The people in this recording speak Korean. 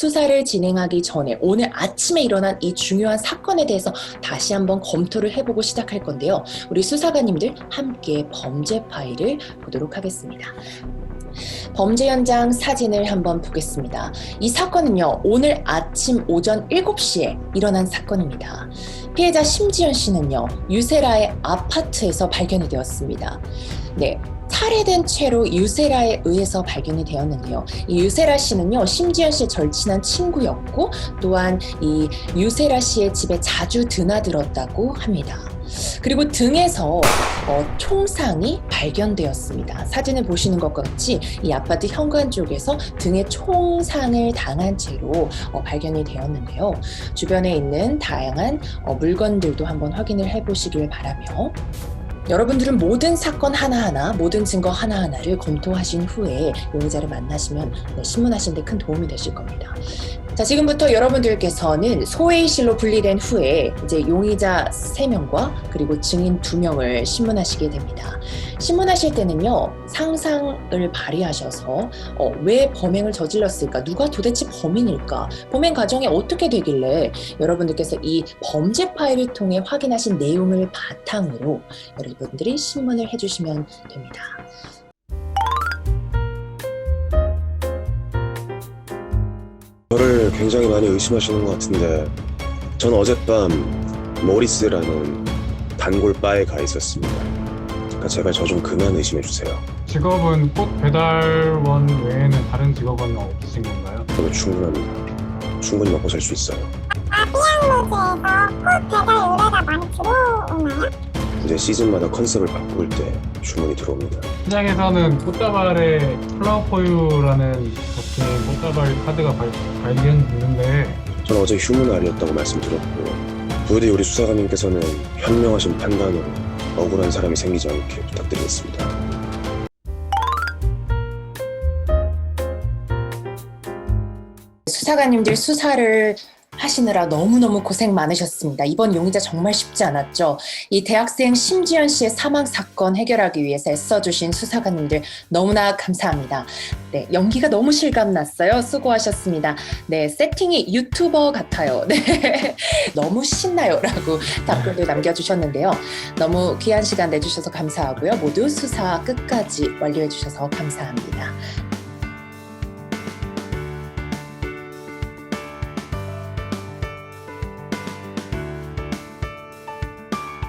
수사를 진행하기 전에 오늘 아침에 일어난 이 중요한 사건에 대해서 다시 한번 검토를 해보고 시작할 건데요. 우리 수사관님들 함께 범죄 파일을 보도록 하겠습니다. 범죄 현장 사진을 한번 보겠습니다. 이 사건은요, 오늘 아침 오전 7시에 일어난 사건입니다. 피해자 심지연 씨는요, 유세라의 아파트에서 발견이 되었습니다. 네. 살해된 채로 유세라에 의해서 발견이 되었는데요. 이 유세라 씨는요, 심지연 씨의 절친한 친구였고, 또한 이 유세라 씨의 집에 자주 드나들었다고 합니다. 그리고 등에서 어, 총상이 발견되었습니다. 사진을 보시는 것과 같이 이 아파트 현관 쪽에서 등에 총상을 당한 채로 어, 발견이 되었는데요. 주변에 있는 다양한 어, 물건들도 한번 확인을 해보시길 바라며 여러분들은 모든 사건 하나하나, 모든 증거 하나하나를 검토하신 후에 용의자를 만나시면 네, 신문하시는데 큰 도움이 되실 겁니다. 자, 지금부터 여러분들께서는 소회의실로 분리된 후에 이제 용의자 3명과 그리고 증인 2명을 신문하시게 됩니다. 신문하실 때는요, 상상을 발휘하셔서 어, 왜 범행을 저질렀을까? 누가 도대체 범인일까? 범행 과정이 어떻게 되길래 여러분들께서 이 범죄 파일을 통해 확인하신 내용을 바탕으로 여러분들이 신문을 해주시면 됩니다. 저를 굉장히 많이 의심하시는 것 같은데 전 어젯밤 모리스라는 단골 바에 가 있었습니다. 그러니까 제발 저 좀 그만 의심해 주세요. 직업은 꽃 배달원 외에는 다른 직업은 없으신 건가요? 저도 충분합니다. 충분히 먹고 살 수 있어요. 삐양로즈에서 꽃 배달 의뢰가 많이 들어오나요? 이제 시즌마다 컨셉을 바꿀 때 주문이 들어옵니다. 시장에서는 꽃다발에 플라워포유라는 적힌 꽃다발 카드가 발, 발견됐는데 저는 어제 휴문 알이었다고 말씀드렸고 부디 우리 수사관님께서는 현명하신 판단으로 억울한 사람이 생기지 않게 부탁드리겠습니다. 수사관님들 수사를 하시느라 너무너무 고생 많으셨습니다. 이번 용의자 정말 쉽지 않았죠. 이 대학생 심지연 씨의 사망 사건 해결하기 위해서 애써주신 수사관님들 너무나 감사합니다. 네, 연기가 너무 실감났어요. 수고하셨습니다. 네, 세팅이 유튜버 같아요. 네, 너무 신나요. 라고 답글도 남겨주셨는데요. 너무 귀한 시간 내주셔서 감사하고요. 모두 수사 끝까지 완료해주셔서 감사합니다.